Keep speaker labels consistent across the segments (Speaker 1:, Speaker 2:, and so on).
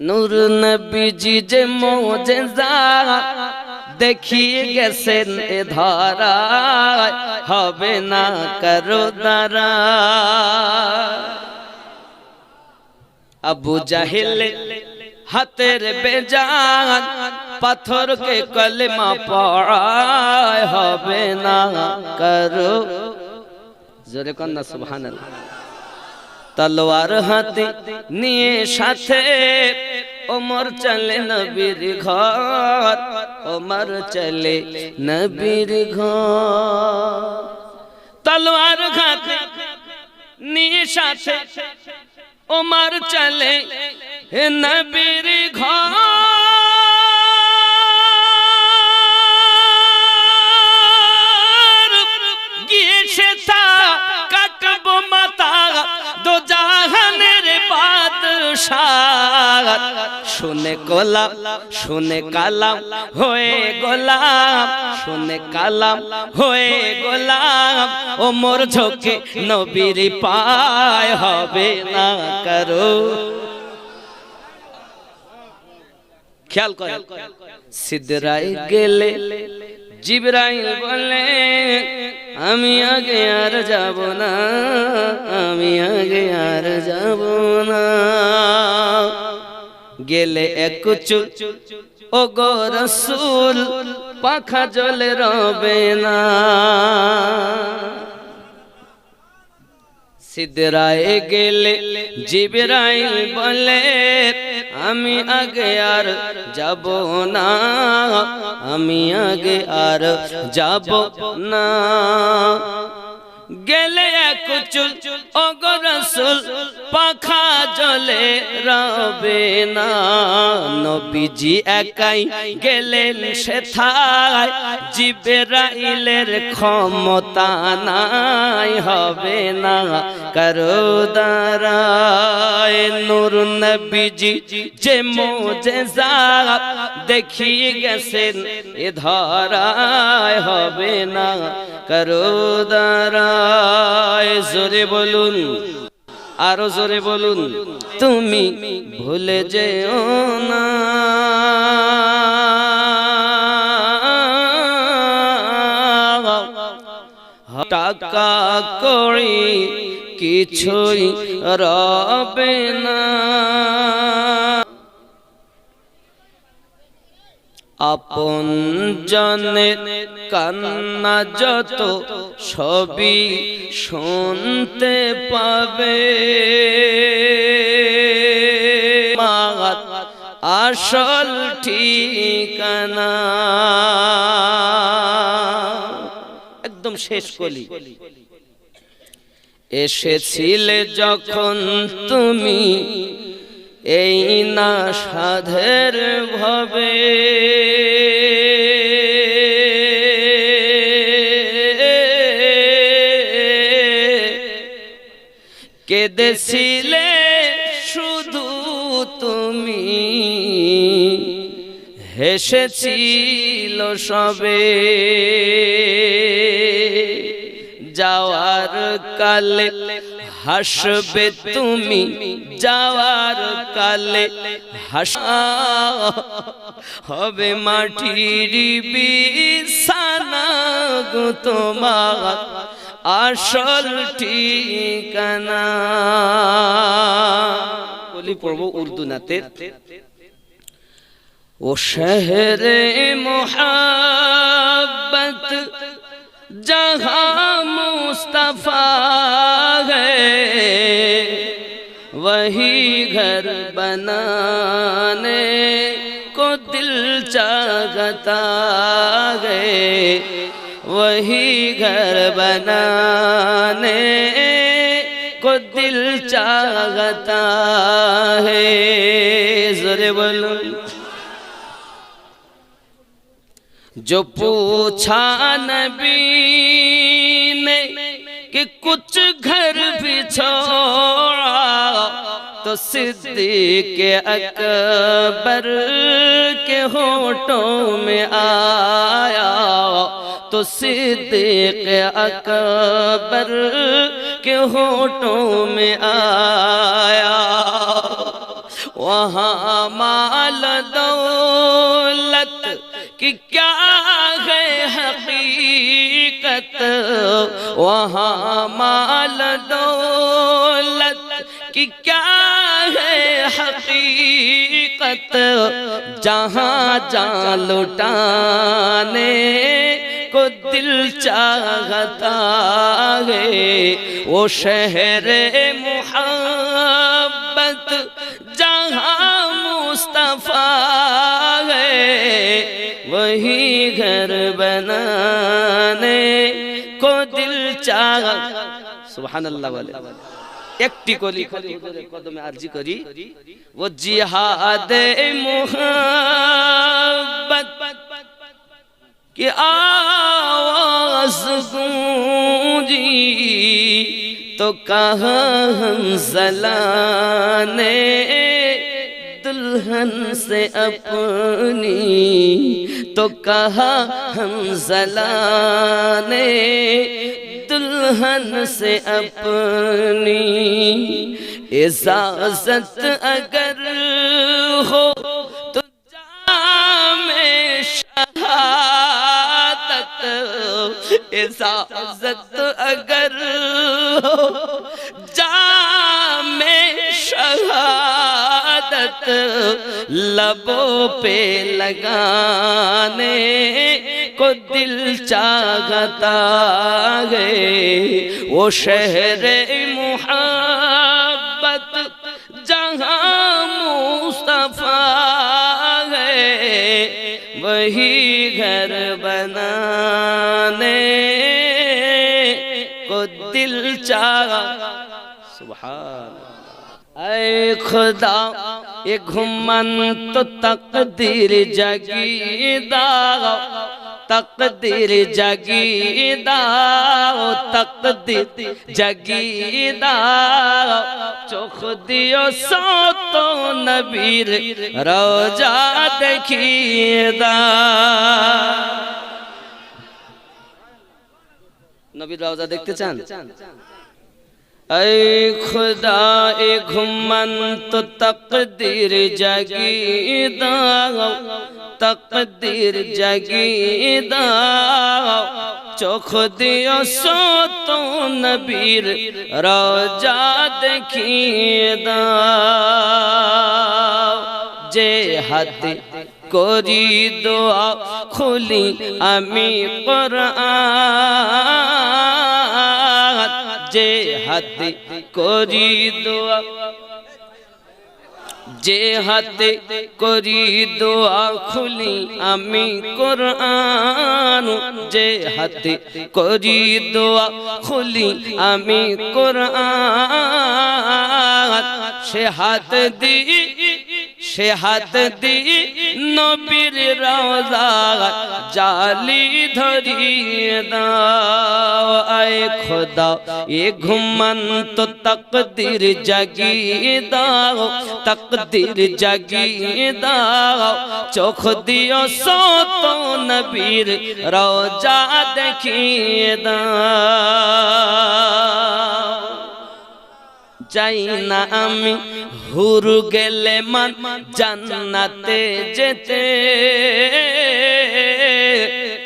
Speaker 1: নূর নবীজি যে মোজেজা দেখিয়ে গেছেন এ ধরায়, হবে না করো দারা আবু জাহিল হাতের বেজান পাথরকে কলমা পড়ায়, হবে না করো। জোরে কন্যা, সুবহানাল্লাহ। তলোয়ার হাতে নিয়ে সাথে ওমর চলে নবীর ঘর, ওমর চলে নবীর ঘর। হাতে নিয়ে সাথে ওমর চলে নবীর ঘর। শুনে গোলাম শুনে কালাম, হয়ে গোলাম শুনে কালাম, হয়ে গোলাম ও মোর ঝোঁকে নবীর পায় হবে না করো। খেয়াল করে সিদ্ধরাই গেলে জিবরাইল বলে, আমি আগে আর যাব না, আমি আগে আর যাব না। গেলে এক চুল। ও গো রসুল, পাখা জলে রবে না। সিদ্ধরায় গেলে জিবরাইল বলে, আমি আগে আর যাব না, আমি আগে আর যাব না। গেলে এক চুল অগরসুল পাখা জলে রবে না। নবীজি একাই গেলেন সেথায়, জিবেরাইলের ক্ষমতা নাই, হবে না করো দাঁড়ায় নূর নবীজি যে মোজে মোজেজা দেখিয়ে গেছেন, এ ধরায় হবে না করো দাঁড়ায়, জোরে বলুন, আরও জোরে বলুন, তুমি ভুলে যেও না। টাকা করি কিছুই রবে না। আপন জনের কান্না যত সবই শুনতে পাবে। আসল ঠিকানা। একদম শেষ কলি। এসেছিলে যখন তুমি এই না সাধের ভাবে। কেঁদেছিলে শুধু তুমি হেসেছিল সবে। যাওয়ার কালে হাসবে তুমি যাওয়ার কালে হাস হবে মাটির বিছানা গো তোমার আসল ঠিকানা। বলি পড়ব উর্দু নাতে। ও শহরে মোহাব্বত जहाँ وہی گھر بنانے کو دل چاہتا گئے وہی گھر بنانے کو دل چاہتا ہے۔ زر بولو۔ جو پوچھا نبی نے کہ کچھ گھر بھی چھوڑا صدیق اکبر کے ہوٹوں میں آیا۔ تو صدیق اکبر کے ہونٹوں میں آیا۔ وہاں مال دولت کی کیا ہے حقیقت؟ وہاں مال دولت کی کیا حقیقت جہاں جہاں لٹانے کو دل چاہتا ہے، وہ شہر محبت جہاں مصطفیٰ ہے۔ وہی گھر بنانے کو دل چاہ سبحان اللہ والے۔ একটি করি حضور হুজুরের কদমে عرضی کری وہ جہاد محبت کی آواز گونجی تو کہاں ہم زلانے دلہن سے اپنی تو کہا ہم زلانے دلہن سے اپنی اجازت اگر ہو تو جام شہادت اجازت اگر ہو لبوں پہ لگانے کو دل چاہتا ہے۔ وہ شہر محبت جہاں مصطفیٰ ہے، وہی گھر بنانے کو دل چاہ سبحان اللہ۔ اے خدا۔ ये घुमन तो तकदीर जगीदा तकदीर जगीदा तकदीर जगीदा चोख दियो सो तो नबीर रोजा देखीदा নবীর রওজা দেখতে চান اے خدا اے گھمن تو تقدیر جگی داؤ تقدیر جگی داؤ چوخ دیو سو تو نبیر روجا دیکھی داؤ جے ہاتھ کری دعا کھلی امی قرآن যে হাতে করি দোয়া, যে হাতে করি দোয়া খুলি আমি কোরআন, যে হাতে করি দোয়া খুলি আমি কোরআন, সে হাত দি সে হাত দি নবীর রওজা জালি ধরিয়ে দাও আয় খোদা এ ঘুমন্ত তকদির জাগিয়ে দাও তকদির জাগিয়ে দাও চোখ দিও সত নবীর রওজা দেখিয়ে দাও চাই না আমি হুর গেলে মান জান্নাতে যেতে।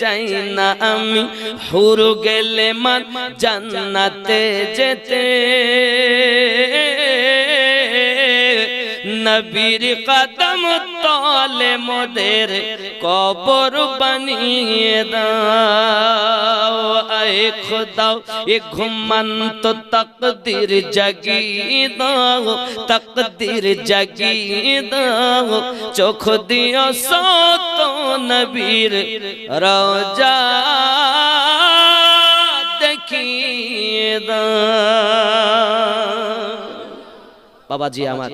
Speaker 1: চাই না আমি হুর গেলে মান জান্নাতে যেতে। নবীর কদম তলে মোদের কবর বানিয়ে দাও। আয় খোদাও এ ঘুমন্ত তকদির জাগিয়ে দাও, তকদির জাগিয়ে দাও। চোখ দিও সত নবীর রোজা দেখিয়ে দাও। বাবাজি আমার।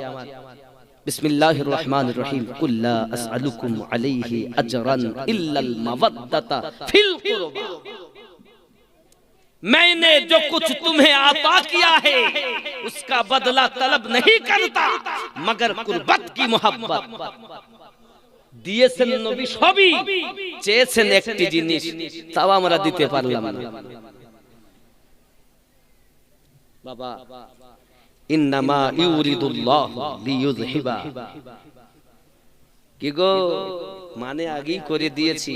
Speaker 1: بسم اللہ الرحمن الرحیم. قل لا اسألکم علیہ اجرا الا المودت فی القربہ میں نے جو کچھ تمہیں عطا کیا ہے، اس کا بدلہ طلب نہیں کرتا، مگر قربت کی محبت. দিয়েছেন নবী সবই চেয়েছেন একটি জিনিস তাও আমরা দিতে পারলাম না বাবা ইন্নামা ইউরিদুল্লাহ লিইউযহিবা। কি গো? মানে আগেই করে দিয়েছি।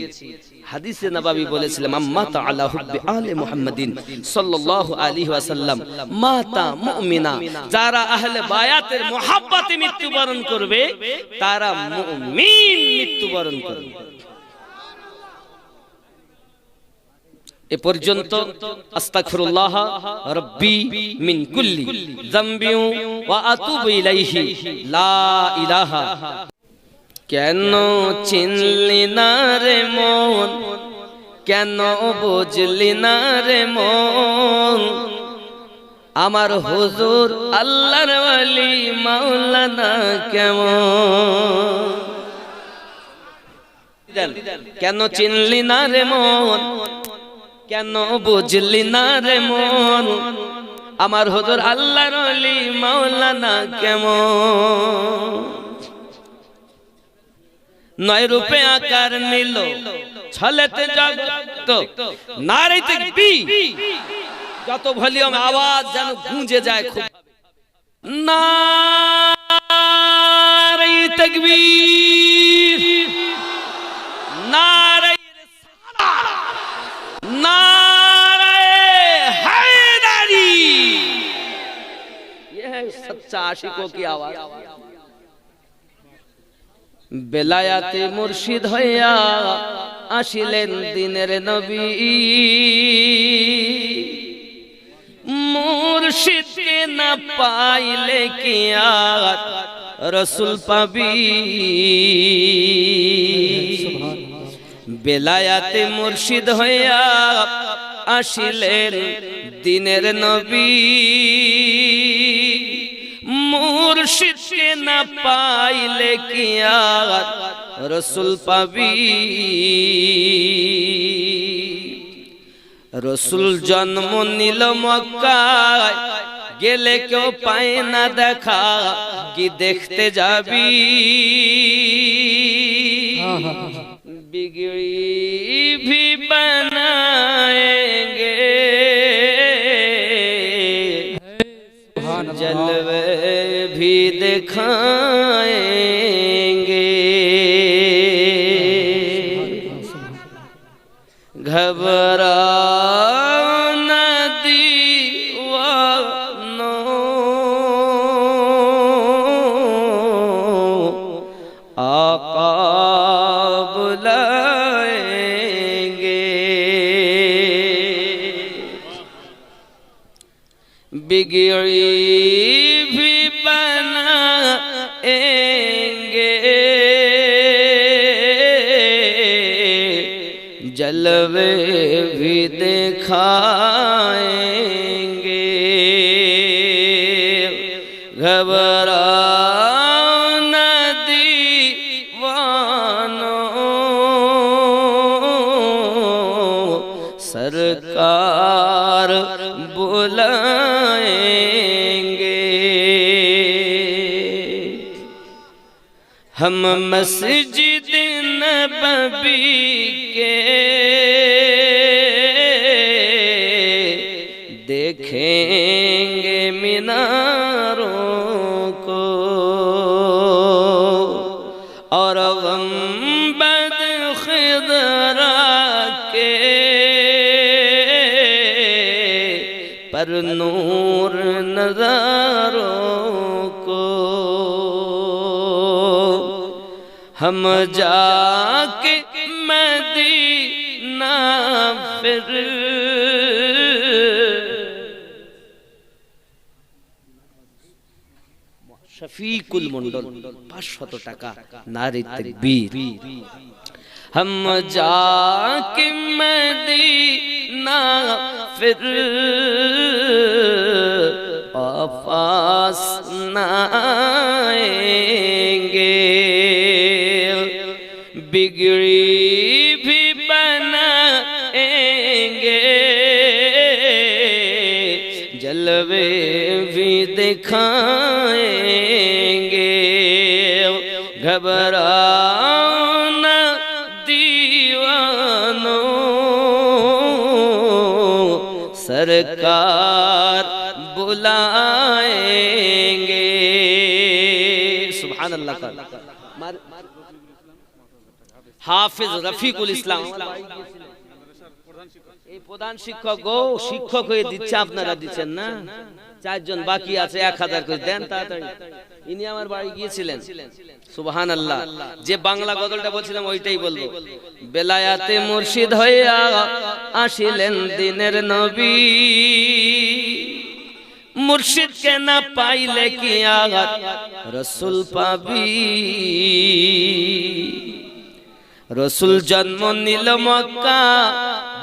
Speaker 1: হাদিসে নবাবী বলেছিলাম হুব্বি আলে মুহাম্মাদিন সাল্লাল্লাহু আলাইহি ওয়াসাল্লাম। মাতা মুমিনা যারা আহলে বায়াতের মুহাব্বতে মৃত্যুবরণ করবে তারা মুমিন মৃত্যুবরণ করবে। এ পর্যন্ত আস্তাগফিরুল্লাহ রাব্বি মিন কুল্লি যামবি ওয়া আতুবু ইলাইহি। লা ইলাহা। কেন চিনলি না রে মন? কেন বুঝলি না রে মন? আমার হুজুর আল্লাহর ওয়ালি মাওলানা কেমন? কেন চিনলি না রে মন? কেন বুঝলি না রে মন? আমার হুজুর আল্লাহর ওয়ালি মাওলানা কেমন? নয় রূপে আকার নিল, ছলেতে জগত নারী দেখবি যত ভলিউম আওয়াজ যেন গুঁজে যায় খুব। নারী তকবীর। है सच्चा आशिकों की आवाज বেলায়াতে মুর্শিদ হইয়া আসিলেন দিনের নবী মুর্শিদকে না পাইলে কি আর রসুল পাবি বেলায়াতে মুর্শিদ হইয়া আসিলেন দিনের নবী মুর্শিদকে না পাইলে কি আর রসুল পাবি। রসুল জন্ম নিল মক্কায়। গেলে কেউ পায় না দেখা। কি দেখতে যাবি? বিগড়ি دکھائیں گے۔ گھبرا ندی گے۔ بگڑی دکھائیں گے۔ گھبرا ندی وانو۔ سرکار گے۔ ہم مسجد نبی کے دیں گے میناروں کو۔ اور غم بد خدرا کے پر نور نظاروں کو۔ ہم جا کے مدینہ پھر শফিকুল মন্ডল পাঁচশত টাকা নারী তকবীর हम जाके मदीना फिर वापस न आएंगे बिगड़ी भी बनाएंगे जलवे دکھائیں گے۔ گھبرانا دیوانوں سرکار بلائیں گے۔ سبحان اللہ حافظ رفیق الاسلام۔ এই প্রধান শিক্ষক গো, শিক্ষক হয়ে দিচ্ছে, আপনারা দিচ্ছেন না? চারজন বাকি আছে, এক হাজার করে দেন তাড়াতাড়ি। ইনি আমার বাড়ি গিয়েছিলেন। সুবহান আল্লাহ যে বাংলা গজলটা বলছিলাম, ওইটাই বলব। বেলায়াতে মুর্শিদ হইয়া আসিলেন দিনের নবী। মুর্শিদকে না পাইলে কি আঘাত? রসুল পাবি। রসুল জন্ম নিল মক্কা,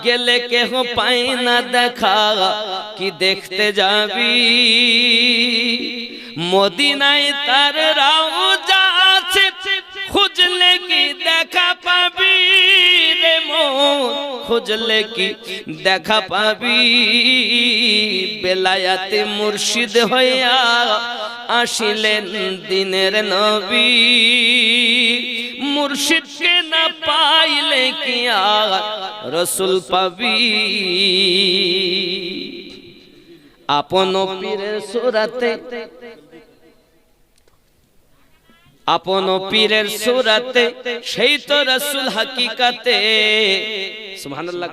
Speaker 1: গেলে কেহ পাই না দেখা। কি দেখতে যাবি? মদিনায় তার রাউজা আছে, খুঁজলে কি দেখা পাবি রে মন? খুঁজলে কি দেখা পাবি? বেলায়াতে মুর্শিদ হইয়া আসিলেন দিনের নবী। মুর্শিদকে না পাইলে কি আর রসুল পাবি? আপন পীরের সুরাতে আপন পীরের সুরাতে সেই তো রসুল হাকিকাতে। সুবহানাল্লাহ।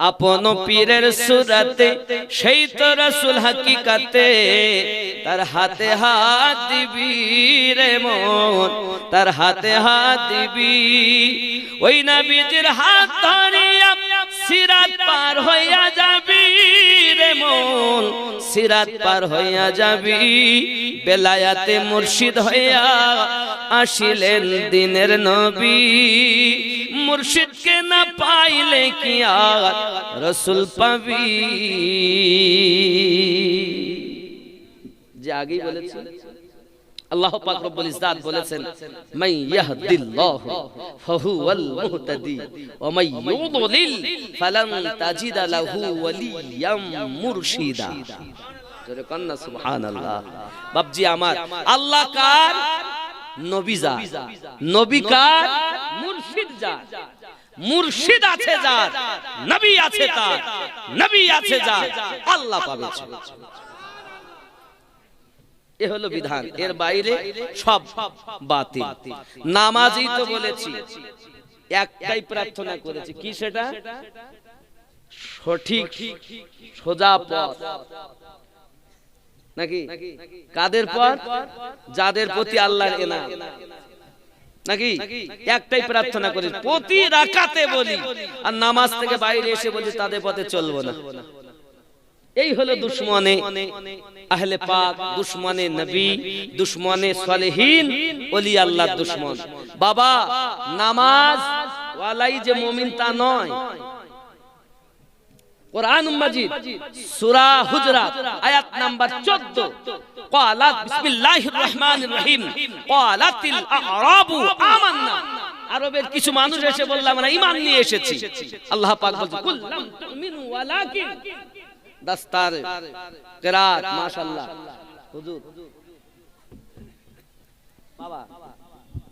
Speaker 1: আপন পীরের সুরাতে সেই তো রসুল হাকিকাতে তার হাতে হাত দিবি রে মন তার হাতে হাত দিবি। ওই নবীজির হাত ধরিয়া সিরাত পার হইয়া যাবি। রে মন সিরাত পার হইয়া যাবি, বেলায়াতে মুর্শিদ হইয়া আসিলেন দিনের নবী। মুর্শিদকে না পাইলে কি আর রসুল পাবি? যে আগেই বলেছি আল্লাহ পাক রব্বুল ইজ্জাত বলেছেন, মান ইয়াহদিল্লাহ ফাহুয়াল মুহতাদি ওয়া মান ইউদ্লিল ফালান তাজিদা লাহু ওয়ালিয়াম মুরশিদা। জোরে কন্না সুবহানাল্লাহ। বাপজি আমার, আল্লাহ কার? নবী যা নবী কার? মুর্শিদ যা মুর্শিদ আছে যার, নবী আছে তার, নবী আছে যার। আল্লাহ পাবে। এ হলো বিধান। এর বাইরে সব বাতিল। নামাজই তো বলেছি। একটাই প্রার্থনা করেছি। কি সেটা? সঠিক সোজা পথ। নাকি? কাদের পথ? যাদের প্রতি আল্লাহর এনাম। নাকি? একটাই প্রার্থনা করি প্রতি রাকাতে বলি। আর নামাজ থেকে বাইরে এসে বলি তাদের পথে চলবো না। এই হলো দুশ্মনে আহলে পাক দুশ্মনে নবী দুশ্মনে সালেহীন ওলি আল্লাহ দুশ্মন। বাবা নামাজ ওয়ালাই যে মুমিন তা নয়। কোরআন মাজিদ সূরা হুজরাত আয়াত নাম্বার 14 ক্বালাত বিসমিল্লাহির রহমানির রহিম। ক্বালাতিল আরাবু আমান্না। আরবের কিছু মানুষ এসে বললাম আমরা ঈমান নিয়ে এসেছি। আল্লাহ পাক বলছে তুমিনু ওয়ালাকিন। দাস্তার কেরাত মাশাআল্লাহ। হুজুর। বাবা।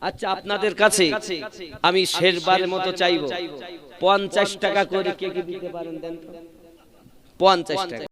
Speaker 1: আচ্ছা আপনাদের কাছে আমি শেষবারের মতো চাইব। পঞ্চাশ টাকা করে কে কি দিতে পারেন দেন? পঞ্চাশ টাকা।